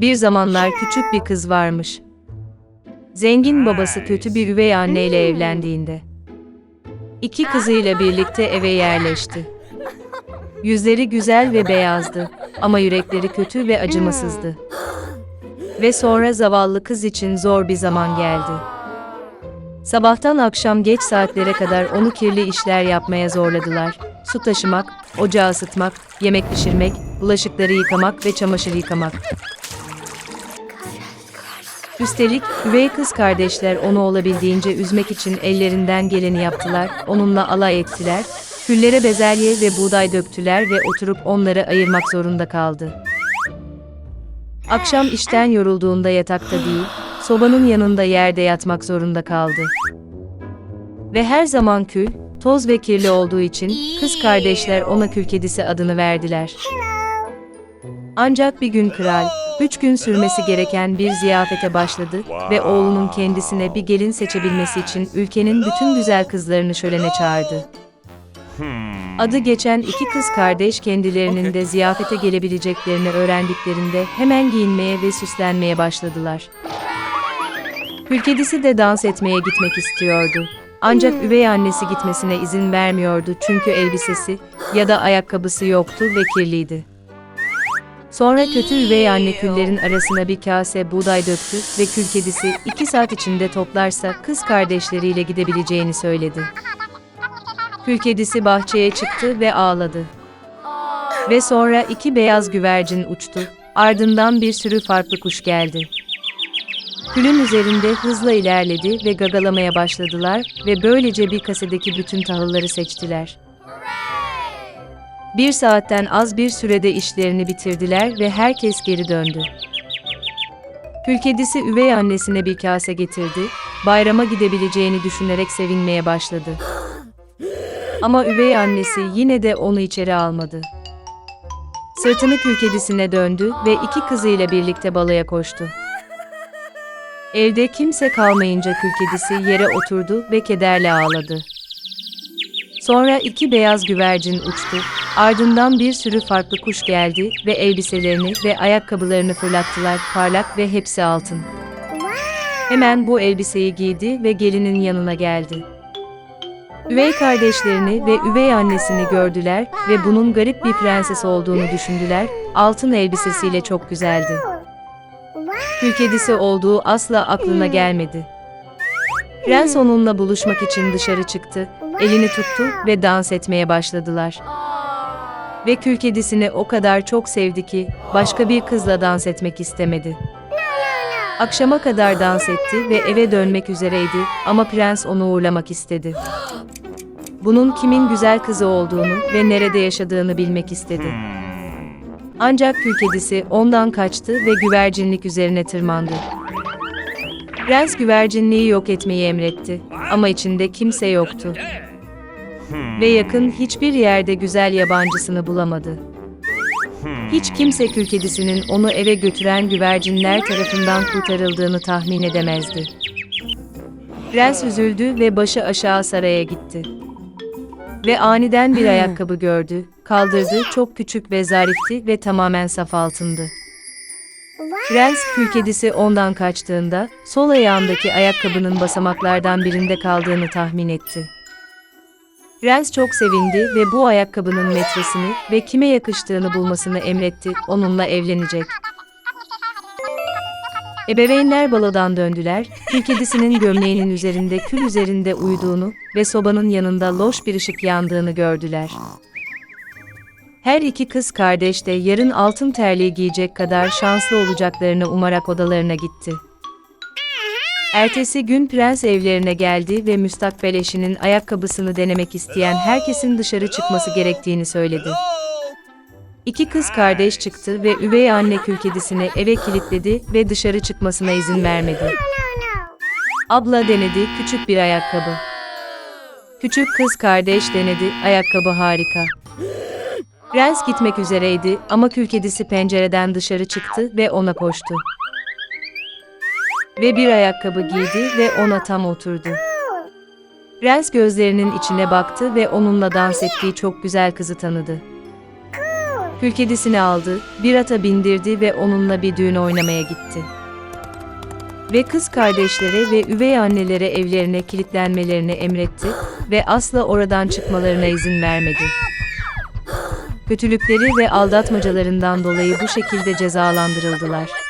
Bir zamanlar küçük bir kız varmış. Zengin babası kötü bir üvey anneyle evlendiğinde. iki kızıyla birlikte eve yerleşti. Yüzleri güzel ve beyazdı ama yürekleri kötü ve acımasızdı. Ve sonra zavallı kız için zor bir zaman geldi. Sabahtan akşam geç saatlere kadar onu kirli işler yapmaya zorladılar. Su taşımak, ocağı ısıtmak, yemek pişirmek, bulaşıkları yıkamak ve çamaşır yıkamak. Üstelik üvey kız kardeşler onu olabildiğince üzmek için ellerinden geleni yaptılar, onunla alay ettiler, küllere bezelye ve buğday döktüler ve oturup onları ayırmak zorunda kaldı. Akşam işten yorulduğunda yatakta değil, sobanın yanında yerde yatmak zorunda kaldı. Ve her zaman kül, toz ve kirli olduğu için kız kardeşler ona kül kedisi adını verdiler. Ancak bir gün kral, üç gün sürmesi gereken bir ziyafete başladı ve oğlunun kendisine bir gelin seçebilmesi için ülkenin bütün güzel kızlarını şölene çağırdı. Adı geçen iki kız kardeş kendilerinin de ziyafete gelebileceklerini öğrendiklerinde hemen giyinmeye ve süslenmeye başladılar. Kedisi de dans etmeye gitmek istiyordu. Ancak üvey annesi gitmesine izin vermiyordu çünkü elbisesi ya da ayakkabısı yoktu ve kirliydi. Sonra kötü üvey anne küllerin arasına bir kase buğday döktü ve kül kedisi iki saat içinde toplarsa kız kardeşleriyle gidebileceğini söyledi. Kül kedisi bahçeye çıktı ve ağladı. Ve sonra iki beyaz güvercin uçtu, ardından bir sürü farklı kuş geldi. Külün üzerinde hızla ilerledi ve gagalamaya başladılar ve böylece bir kasedeki bütün tahılları seçtiler. Bir saatten az bir sürede işlerini bitirdiler ve herkes geri döndü. Kül üvey annesine bir kase getirdi, bayrama gidebileceğini düşünerek sevinmeye başladı. Ama üvey annesi yine de onu içeri almadı. Sırtını kül kedisine döndü ve iki kızıyla birlikte balaya koştu. Evde kimse kalmayınca kül yere oturdu ve kederle ağladı. Sonra iki beyaz güvercin uçtu, ardından bir sürü farklı kuş geldi ve elbiselerini ve ayakkabılarını fırlattılar parlak ve hepsi altın. Hemen bu elbiseyi giydi ve gelinin yanına geldi. Üvey kardeşlerini ve üvey annesini gördüler ve bunun garip bir prenses olduğunu düşündüler, altın elbisesiyle çok güzeldi. Kül kedisi olduğu asla aklına gelmedi. Prens onunla buluşmak için dışarı çıktı, elini tuttu ve dans etmeye başladılar. Ve kül kedisini o kadar çok sevdi ki başka bir kızla dans etmek istemedi. Akşama kadar dans etti ve eve dönmek üzereydi ama prens onu uğurlamak istedi. Bunun kimin güzel kızı olduğunu ve nerede yaşadığını bilmek istedi. Ancak kül kedisi ondan kaçtı ve güvercinlik üzerine tırmandı. Prens güvercinliği yok etmeyi emretti ama içinde kimse yoktu. Ve yakın hiçbir yerde güzel yabancısını bulamadı. Hiç kimse kül kedisinin onu eve götüren güvercinler tarafından kurtarıldığını tahmin edemezdi. Prens üzüldü ve başı aşağı saraya gitti. Ve aniden bir ayakkabı gördü, kaldırdı, çok küçük ve zarifti ve tamamen saf altındı. Prens kül kedisi ondan kaçtığında sol ayağındaki ayakkabının basamaklardan birinde kaldığını tahmin etti. Prens çok sevindi ve bu ayakkabının metresini ve kime yakıştığını bulmasını emretti, onunla evlenecek. Ebeveynler balodan döndüler, kül kedisinin gömleğinin üzerinde kül üzerinde uyuduğunu ve sobanın yanında loş bir ışık yandığını gördüler. Her iki kız kardeş de yarın altın terliği giyecek kadar şanslı olacaklarını umarak odalarına gitti. Ertesi gün prens evlerine geldi ve müstakbel eşinin ayakkabısını denemek isteyen herkesin dışarı çıkması gerektiğini söyledi. İki kız kardeş çıktı ve üvey anne kül kedisini eve kilitledi ve dışarı çıkmasına izin vermedi. Abla denedi küçük bir ayakkabı. Küçük kız kardeş denedi ayakkabı harika. Prens gitmek üzereydi ama kül kedisi pencereden dışarı çıktı ve ona koştu. Ve bir ayakkabı giydi ve ona tam oturdu. Prens gözlerinin içine baktı ve onunla dans ettiği çok güzel kızı tanıdı. Kül kedisini aldı, bir ata bindirdi ve onunla bir düğün oynamaya gitti. Ve kız kardeşlere ve üvey annelere evlerine kilitlenmelerini emretti ve asla oradan çıkmalarına izin vermedi. Kötülükleri ve aldatmacalarından dolayı bu şekilde cezalandırıldılar.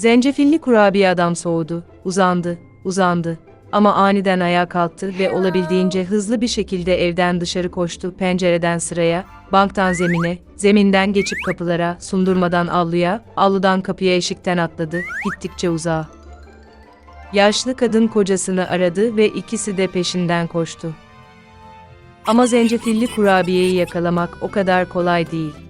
Zencefilli kurabiye adam soğudu, uzandı, uzandı. Ama aniden ayağa kalktı ve olabildiğince hızlı bir şekilde evden dışarı koştu pencereden sıraya, banktan zemine, zeminden geçip kapılara, sundurmadan avluya, avludan kapıya eşikten atladı, gittikçe uzağa. Yaşlı kadın kocasını aradı ve ikisi de peşinden koştu. Ama zencefilli kurabiyeyi yakalamak o kadar kolay değil.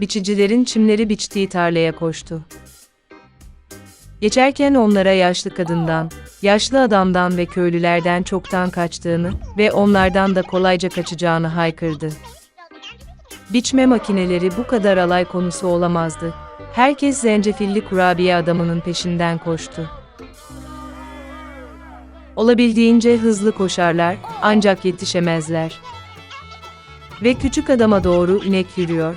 biçicilerin çimleri biçtiği tarlaya koştu. Geçerken onlara yaşlı kadından, yaşlı adamdan ve köylülerden çoktan kaçtığını ve onlardan da kolayca kaçacağını haykırdı. Biçme makineleri bu kadar alay konusu olamazdı. Herkes zencefilli kurabiye adamının peşinden koştu. Olabildiğince hızlı koşarlar, ancak yetişemezler. Ve küçük adama doğru inek yürüyor,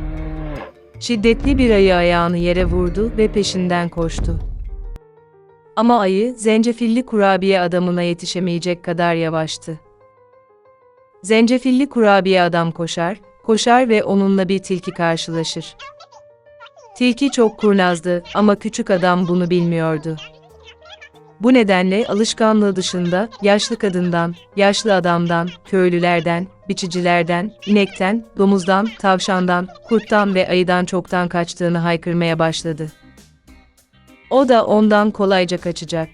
Şiddetli bir ayı ayağını yere vurdu ve peşinden koştu. Ama ayı, zencefilli kurabiye adamına yetişemeyecek kadar yavaştı. Zencefilli kurabiye adam koşar, koşar ve onunla bir tilki karşılaşır. Tilki çok kurnazdı ama küçük adam bunu bilmiyordu. Bu nedenle alışkanlığı dışında yaşlı kadından, yaşlı adamdan, köylülerden, biçicilerden, inekten, domuzdan, tavşandan, kurttan ve ayıdan çoktan kaçtığını haykırmaya başladı. O da ondan kolayca kaçacak.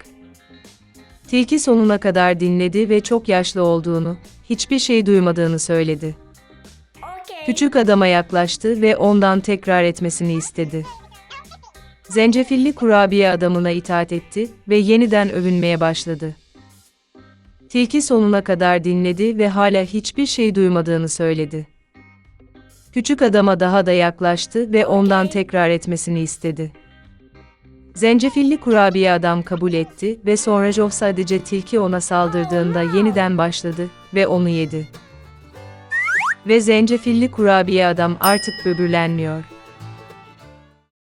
Tilki sonuna kadar dinledi ve çok yaşlı olduğunu, hiçbir şey duymadığını söyledi. Küçük adama yaklaştı ve ondan tekrar etmesini istedi. Zencefilli kurabiye adamına itaat etti ve yeniden övünmeye başladı. Tilki sonuna kadar dinledi ve hala hiçbir şey duymadığını söyledi. Küçük adama daha da yaklaştı ve ondan tekrar etmesini istedi. Zencefilli kurabiye adam kabul etti ve sonra Joe sadece tilki ona saldırdığında yeniden başladı ve onu yedi. Ve zencefilli kurabiye adam artık böbürlenmiyor.